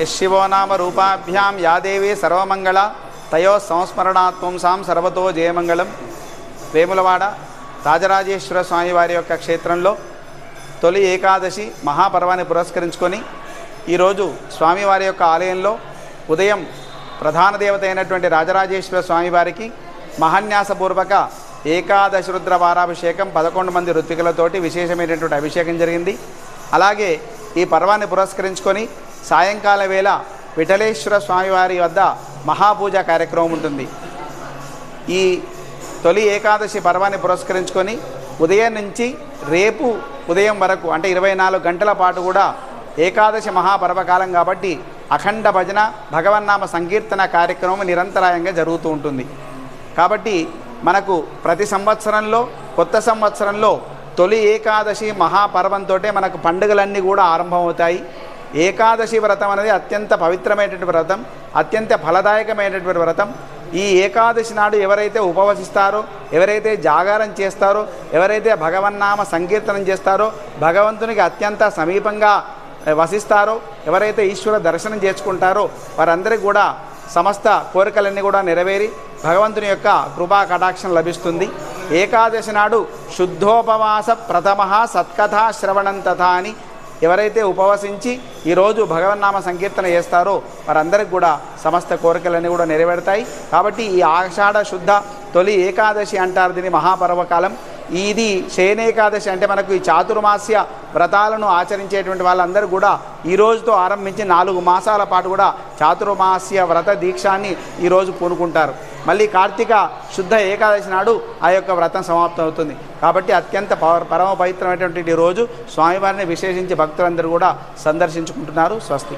యశివో రూపాభ్యాం యాదేవి సర్వమంగళ తయో సంస్మరణాత్వంసాం సర్వతో జయమంగళం వేములవాడ రాజరాజేశ్వర స్వామి వారి యొక్క క్షేత్రంలో తొలి ఏకాదశి మహాపర్వాన్ని పురస్కరించుకొని ఈరోజు స్వామివారి యొక్క ఆలయంలో ఉదయం ప్రధాన దేవత అయినటువంటి రాజరాజేశ్వర స్వామివారికి మహాన్యాసపూర్వక ఏకాదశి రుద్ర వారాభిషేకం పదకొండు మంది ఋత్వికులతోటి విశేషమైనటువంటి అభిషేకం జరిగింది. అలాగే ఈ పర్వాన్ని పురస్కరించుకొని సాయంకాల వేళ విఠలేశ్వర స్వామివారి వద్ద మహాపూజ కార్యక్రమం ఉంటుంది. ఈ తొలి ఏకాదశి పర్వాన్ని పురస్కరించుకొని ఉదయం నుంచి రేపు ఉదయం వరకు అంటే ఇరవై నాలుగు గంటల పాటు కూడా ఏకాదశి మహాపర్వకాలం కాబట్టి అఖండ భజన భగవన్నామ సంకీర్తన కార్యక్రమం నిరంతరాయంగా జరుగుతూ ఉంటుంది. కాబట్టి మనకు ప్రతి సంవత్సరంలో కొత్త సంవత్సరంలో తొలి ఏకాదశి మహాపర్వంతో మనకు పండుగలన్నీ కూడా ఆరంభమవుతాయి. ఏకాదశి వ్రతం అనేది అత్యంత పవిత్రమైనటువంటి వ్రతం అత్యంత ఫలదాయకమైనటువంటి వ్రతం. ఈ ఏకాదశి నాడు ఎవరైతే ఉపవసిస్తారో ఎవరైతే జాగారం చేస్తారో ఎవరైతే భగవన్నామ సంకీర్తనం చేస్తారో భగవంతునికి అత్యంత సమీపంగా వసిస్తారో ఎవరైతే ఈశ్వర దర్శనం చేసుకుంటారో వారందరికీ కూడా సమస్త కోరికలన్నీ కూడా నెరవేరి భగవంతుని యొక్క కృపా కటాక్షం లభిస్తుంది. ఏకాదశి నాడు శుద్ధోపవాస ప్రథమ సత్కథా శ్రవణం తథా అని ఎవరైతే ఉపవసించి ఈరోజు భగవన్నామ సంకీర్తన చేస్తారో వారందరికి కూడా సమస్త కోరికలన్నీ కూడా నెరవేరుతాయి. కాబట్టి ఈ ఆషాఢ శుద్ధ తొలి ఏకాదశి అంటారు దీని మహాపర్వకాలం. ఇది శయనేకాదశి అంటే మనకు ఈ చాతుర్మాస్య వ్రతాలను ఆచరించేటువంటి వాళ్ళందరూ కూడా ఈ రోజుతో ఆరంభించి నాలుగు మాసాల పాటు కూడా చాతుర్మాస్య వ్రత దీక్షాన్ని ఈరోజు పూనుకుంటారు. మళ్ళీ కార్తీక శుద్ధ ఏకాదశి నాడు ఆ యొక్క వ్రతం సమాప్తం అవుతుంది. కాబట్టి అత్యంత పవ పరమ పవిత్రమైనటువంటి రోజు స్వామివారిని విశేషించి భక్తులందరూ కూడా సందర్శించుకుంటున్నారు. స్వస్తి.